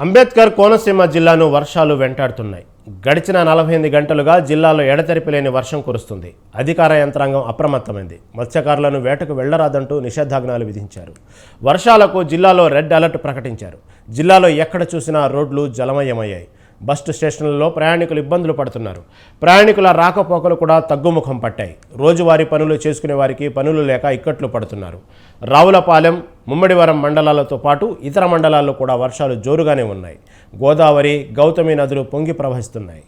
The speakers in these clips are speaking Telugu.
అంబేద్కర్ కోనసీమ జిల్లాను వర్షాలు వెంటాడుతున్నాయి. గడిచిన నలభై ఎనిమిది గంటలుగా జిల్లాలో ఎడతెరిపి లేని వర్షం కురుస్తుంది. అధికార యంత్రాంగం అప్రమత్తమైంది. మత్స్యకారులను వేటకు వెళ్ళరాదంటూ నిషేధాజ్ఞలు విధించారు. వర్షాలకు జిల్లాలో రెడ్ అలర్ట్ ప్రకటించారు. జిల్లాలో ఎక్కడ చూసినా రోడ్లు జలమయమయ్యాయి. బస్ స్టేషన్లలో ప్రయాణికులు ఇబ్బందులు పడుతున్నారు. ప్రయాణికుల రాకపోకలు కూడా తగ్గుముఖం పట్టాయి. రోజువారీ పనులు చేసుకునే వారికి పనులు లేక ఇక్కట్లు పడుతున్నారు. రావులపాలెం ముమ్మడివరం మండలాలతో పాటు ఇతర మండలాల్లో కూడా వర్షాలు జోరుగానే ఉన్నాయి. గోదావరి గౌతమి నదులు పొంగి ప్రవహిస్తున్నాయి.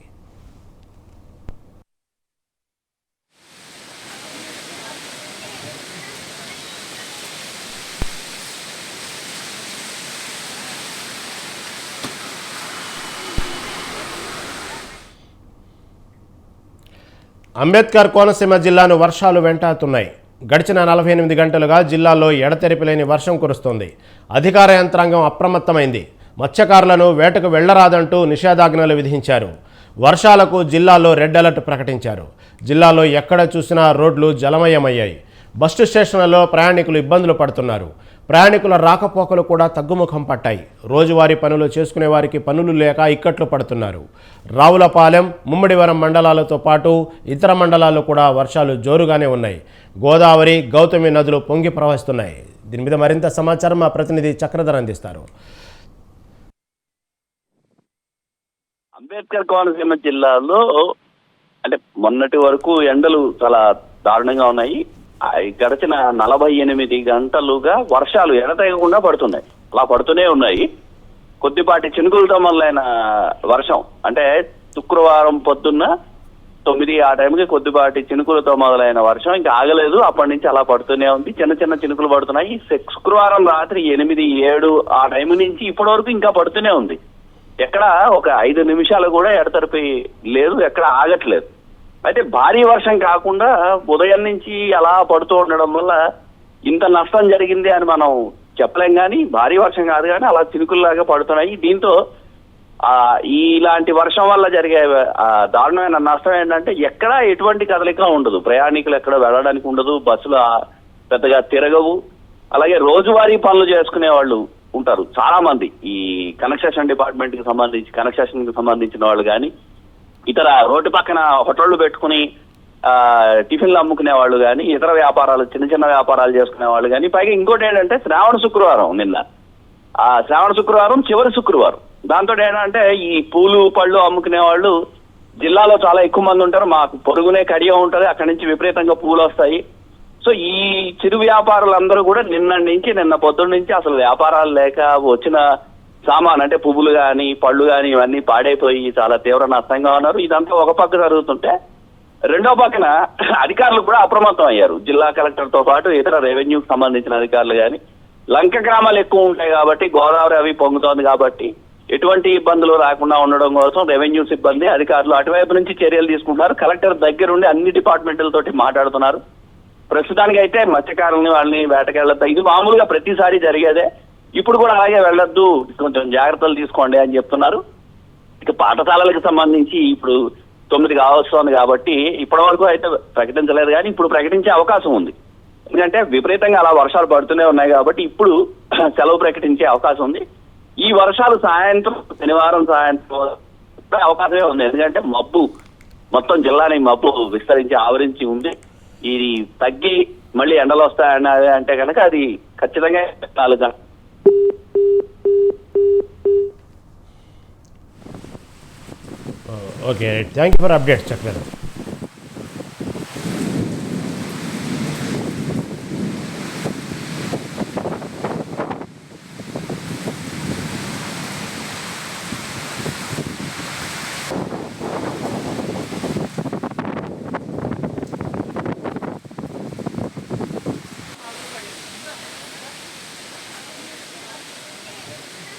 అంబేద్కర్ కోనసీమ జిల్లాను వర్షాలు వెంటాడుతున్నాయి. గడిచిన నలభై ఎనిమిది గంటలుగా జిల్లాలో ఎడతెరిపి లేని వర్షం కురుస్తోంది. అధికార యంత్రాంగం అప్రమత్తమైంది. మత్స్యకారులను వేటకు వెళ్ళరాదంటూ నిషేధాజ్ఞలు విధించారు. వర్షాలకు జిల్లాలో రెడ్ అలర్ట్ ప్రకటించారు. జిల్లాలో ఎక్కడ చూసినా రోడ్లు జలమయమయ్యాయి. బస్సు స్టేషన్లలో ప్రయాణికులు ఇబ్బందులు పడుతున్నారు. ప్రయాణికుల రాకపోకలు కూడా తగ్గుముఖం పట్టాయి. రోజువారీ పనులు చేసుకునే వారికి పనులు లేక ఇక్కట్లు పడుతున్నారు. రావులపాలెం ముమ్మడివరం మండలాలతో పాటు ఇతర మండలాల్లో కూడా వర్షాలు జోరుగానే ఉన్నాయి. గోదావరి గౌతమి నదులు పొంగి ప్రవహిస్తున్నాయి. దీని మీద మరింత సమాచారం మా ప్రతినిధి చక్రధర్ అందిస్తారు. అంబేద్కర్ కోనసీమ జిల్లాలో అంటే మొన్నటి వరకు ఎండలు చాలా దారుణంగా ఉన్నాయి. గడిచిన నలభై ఎనిమిది గంటలుగా వర్షాలు ఎడతెగకుండా పడుతున్నాయి. అలా పడుతూనే ఉన్నాయి. కొద్దిపాటి చినుకులతో మొదలైన వర్షం అంటే శుక్రవారం పొద్దున్న తొమ్మిది ఆ టైంకి కొద్దిపాటి చినుకులతో మొదలైన వర్షం ఇంకా ఆగలేదు. అప్పటి నుంచి అలా పడుతూనే ఉంది. చిన్న చిన్న చినుకులు పడుతున్నాయి. శుక్రవారం రాత్రి ఎనిమిది ఏడు ఆ టైం నుంచి ఇప్పటి వరకు ఇంకా పడుతూనే ఉంది. ఎక్కడ ఒక ఐదు నిమిషాలు కూడా ఎడతెరిపి లేదు ఎక్కడ ఆగట్లేదు. అయితే భారీ వర్షం కాకుండా ఉదయం నుంచి అలా పడుతూ ఉండడం వల్ల ఇంత నష్టం జరిగింది అని మనం చెప్పలేం కానీ భారీ వర్షం కాదు కానీ అలా చినుకుల్లాగా పడుతున్నాయి. దీంతో ఆ ఇలాంటి వర్షం వల్ల జరిగే దారుణమైన నష్టం ఏంటంటే ఎక్కడా ఎటువంటి కదలిక ఉండదు. ప్రయాణికులు ఎక్కడ వెళ్ళడానికి ఉండదు. బస్సులు పెద్దగా తిరగవు. అలాగే రోజువారీ పనులు చేసుకునే వాళ్ళు ఉంటారు చాలా మంది ఈ కన్స్ట్రక్షన్ డిపార్ట్మెంట్కి సంబంధించి కన్స్ట్రక్షన్కి సంబంధించిన వాళ్ళు కానీ ఇతర రోడ్డు పక్కన హోటళ్ళు పెట్టుకుని టిఫిన్లు అమ్ముకునే వాళ్ళు కానీ ఇతర వ్యాపారాలు చిన్న చిన్న వ్యాపారాలు చేసుకునే వాళ్ళు కానీ పైగా ఇంకోటి ఏంటంటే శ్రావణ శుక్రవారం నిన్న. ఆ శ్రావణ శుక్రవారం చివరి శుక్రవారం. దాంతో ఏంటంటే ఈ పూలు పళ్ళు అమ్ముకునే వాళ్ళు జిల్లాలో చాలా ఎక్కువ మంది ఉంటారు. మాకు పొరుగునే కడియం ఉంటుంది. అక్కడి నుంచి విపరీతంగా పూలు వస్తాయి. సో ఈ చిరు వ్యాపారులందరూ కూడా నిన్న నుంచి నిన్న పొద్దున్న నుంచి అసలు వ్యాపారాలు లేక వచ్చిన సామాన్ అంటే పువ్వులు కానీ పళ్ళు కానీ ఇవన్నీ పాడైపోయి చాలా తీవ్ర నష్టంగా ఉన్నారు. ఇదంతా ఒక పక్క జరుగుతుంటే రెండో పక్కన అధికారులు కూడా అప్రమత్తం అయ్యారు. జిల్లా కలెక్టర్తో పాటు ఇతర రెవెన్యూకి సంబంధించిన అధికారులు కానీ లంక గ్రామాలు ఎక్కువ ఉంటాయి కాబట్టి గోదావరి అవి పొంగుతోంది కాబట్టి ఎటువంటి ఇబ్బందులు రాకుండా ఉండడం కోసం రెవెన్యూ సిబ్బంది అధికారులు అటువైపు నుంచి చర్యలు తీసుకుంటున్నారు. కలెక్టర్ దగ్గరుండి అన్ని డిపార్ట్మెంట్లతోటి మాట్లాడుతున్నారు. ప్రస్తుతానికి అయితే మత్స్యకారులని వాళ్ళని వేటకెళ్ళొద్దు ఇది మామూలుగా ప్రతిసారి జరిగేదే. ఇప్పుడు కూడా అలాగే వెళ్ళొద్దు. కొంచెం జాగ్రత్తలు తీసుకోండి అని చెప్తున్నారు. ఇక పాఠశాలలకు సంబంధించి ఇప్పుడు తొమ్మిది కావస్తుంది కాబట్టి ఇప్పటి వరకు అయితే ప్రకటించలేదు కానీ ఇప్పుడు ప్రకటించే అవకాశం ఉంది. ఎందుకంటే విపరీతంగా అలా వర్షాలు పడుతూనే ఉన్నాయి కాబట్టి ఇప్పుడు సెలవు ప్రకటించే అవకాశం ఉంది. ఈ వర్షాలు సాయంత్రం శనివారం సాయంత్రం కూడా అవకాశమే ఉంది. ఎందుకంటే మబ్బు మొత్తం జిల్లాని మబ్బు విస్తరించి ఆవరించి ఉంది. ఇది తగ్గి మళ్ళీ ఎండలు వస్తాయని అంటే కనుక అది ఖచ్చితంగా నాలుగు గంటలు okay thank you for updates Chakradhar